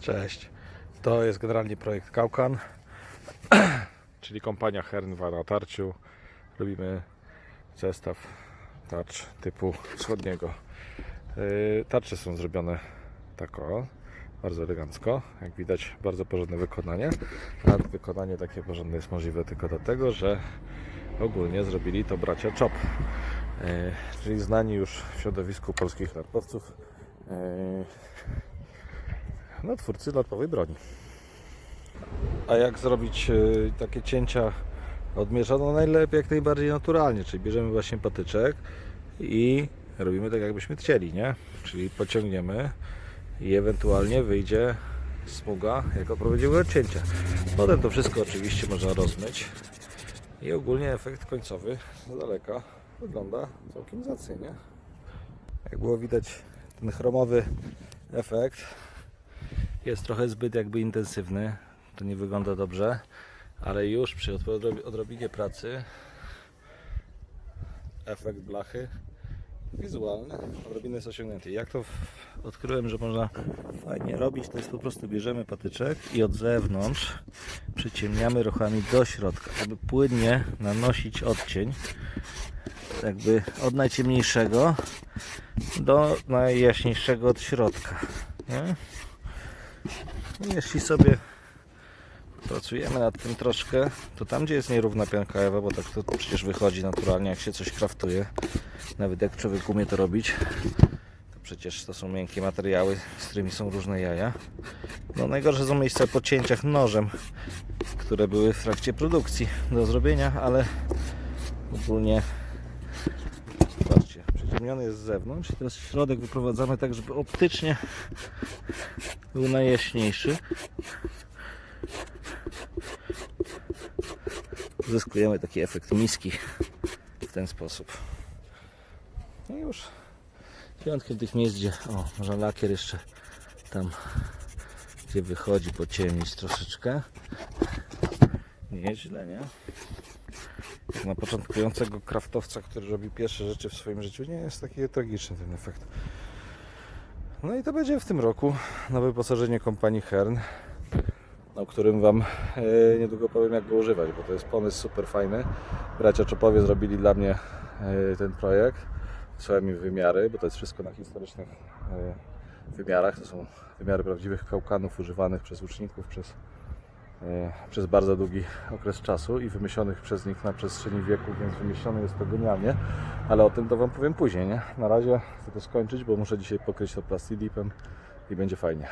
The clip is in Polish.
Cześć. To jest generalnie projekt Kaukan, czyli kompania Hernwa na tarciu. Robimy zestaw tarcz typu wschodniego. Yy, Tarcze są zrobione tak o, bardzo elegancko. Jak widać, bardzo porządne wykonanie. A wykonanie takie porządne jest możliwe tylko dlatego, że ogólnie zrobili to bracia Chop. Yy, czyli znani już w środowisku polskich narkowców. No, twórcy larpowej broni. A jak zrobić e, takie cięcia odmierza? No najlepiej, jak najbardziej naturalnie, czyli bierzemy właśnie patyczek i robimy tak jakbyśmy chcieli, nie? Czyli pociągniemy i ewentualnie wyjdzie smuga jako prawdziwe odcięcia. Potem to wszystko oczywiście można rozmyć i ogólnie efekt końcowy z daleka wygląda całkiem zacnie, nie? Jak było widać ten chromowy efekt jest trochę zbyt jakby intensywny. To nie wygląda dobrze, ale już przy odrobi- odrobinie pracy efekt blachy wizualny odrobinę jest osiągnięty. Jak to odkryłem, że można fajnie robić, to jest po prostu bierzemy patyczek i od zewnątrz przyciemniamy ruchami do środka, aby płynnie nanosić odcień jakby od najciemniejszego do najjaśniejszego od środka. Nie? Jeśli sobie pracujemy nad tym troszkę, to tam gdzie jest nierówna pianka Ewa, bo tak to przecież wychodzi naturalnie, jak się coś kraftuje, nawet jak człowiek umie to robić, to przecież to są miękkie materiały, z którymi są różne jaja. No najgorsze są miejsca po cięciach nożem, które były w trakcie produkcji do zrobienia, ale ogólnie Przyciemniony jest z zewnątrz. Teraz środek wyprowadzamy tak, żeby optycznie był najjaśniejszy. Uzyskujemy taki efekt miski w ten sposób. No i już wyjątkiem tych miejsc, gdzie o, można lakier jeszcze tam, gdzie wychodzi, pociemnić troszeczkę. Nieźle, nie? Na początkującego kraftowca, który robi pierwsze rzeczy w swoim życiu, nie jest taki tragiczny ten efekt. No i to będzie w tym roku na wyposażenie kompanii Hern, o którym Wam e, niedługo powiem jak go używać, bo to jest pomysł super fajny. Bracia Czopowie zrobili dla mnie e, ten projekt, wysłałem mi wymiary, bo to jest wszystko na historycznych e, wymiarach. To są wymiary prawdziwych kałkanów używanych przez łuczników, przez przez bardzo długi okres czasu i wymyślonych przez nich na przestrzeni wieków, więc wymyślone jest to genialnie, ale o tym to Wam powiem później, nie? Na razie chcę to skończyć, bo muszę dzisiaj pokryć to plastidipem i będzie fajnie.